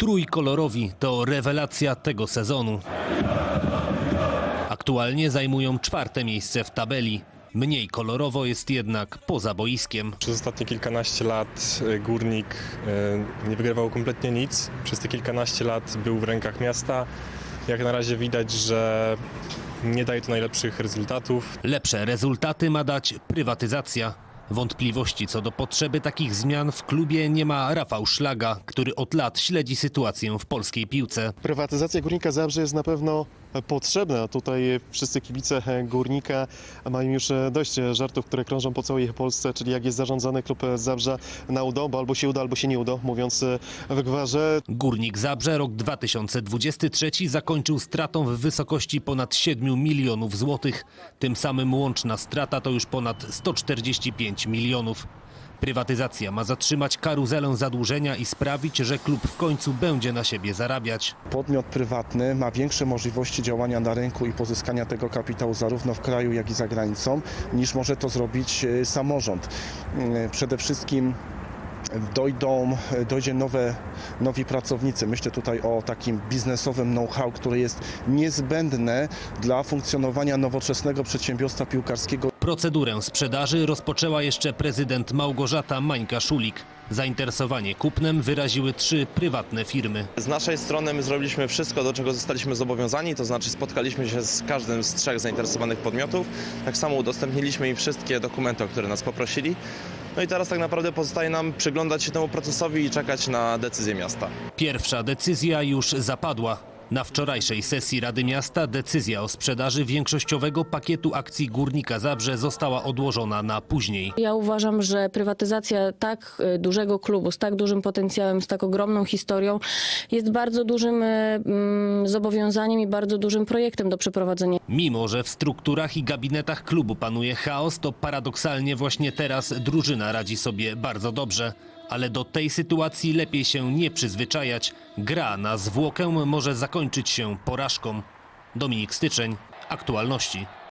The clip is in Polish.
Trójkolorowi to rewelacja tego sezonu. Aktualnie zajmują czwarte miejsce w tabeli. Mniej kolorowo jest jednak poza boiskiem. Przez ostatnie kilkanaście lat y, Górnik y, nie wygrywał kompletnie nic. Przez te kilkanaście lat był w rękach miasta. Jak na razie widać, że nie daje to najlepszych rezultatów. Lepsze rezultaty ma dać prywatyzacja. Wątpliwości co do potrzeby takich zmian w klubie nie ma Rafał Szlaga, który od lat śledzi sytuację w polskiej piłce. Prywatyzacja Górnika Zabrze jest na pewno potrzebna. Tutaj wszyscy kibice Górnika mają już dość żartów, które krążą po całej Polsce, czyli jak jest zarządzany klub Zabrza na udo, bo albo się uda, albo się nie uda, mówiąc w gwarze. Górnik Zabrze rok 2023 zakończył stratą w wysokości ponad 7 milionów złotych. Tym samym łączna strata to już ponad 145 milionów. Prywatyzacja ma zatrzymać karuzelę zadłużenia i sprawić, że klub w końcu będzie na siebie zarabiać. podmiot prywatny ma większe możliwości działania na rynku i pozyskania tego kapitału zarówno w kraju, jak i za granicą, niż może to zrobić e, samorząd. E, Przede wszystkim dojdą, dojdzie nowe, nowi pracownicy. Myślę tutaj o takim biznesowym know-how, które jest niezbędne dla funkcjonowania nowoczesnego przedsiębiorstwa piłkarskiego. Procedurę sprzedaży rozpoczęła jeszcze prezydent Małgorzata Mańka-Szulik. Zainteresowanie kupnem wyraziły trzy prywatne firmy. Z naszej strony my zrobiliśmy wszystko, do czego zostaliśmy zobowiązani, to znaczy spotkaliśmy się z każdym z trzech zainteresowanych podmiotów. Tak samo udostępniliśmy im wszystkie dokumenty, o które nas poprosili. No i teraz tak naprawdę pozostaje nam przyglądać się temu procesowi i czekać na decyzję miasta. Pierwsza decyzja już zapadła. Na wczorajszej sesji Rady Miasta decyzja o sprzedaży większościowego pakietu akcji Górnika Zabrze została odłożona na później. Ja uważam, że prywatyzacja tak y, dużego klubu, z tak dużym potencjałem, z tak ogromną historią jest bardzo dużym y, mm, zobowiązaniem i bardzo dużym projektem do przeprowadzenia. Mimo, że w strukturach i gabinetach klubu panuje chaos, to paradoksalnie właśnie teraz drużyna radzi sobie bardzo dobrze. Ale do tej sytuacji lepiej się nie przyzwyczajać. Gra na zwłokę może zakończyć się porażką. Dominik Styczeń, aktualności.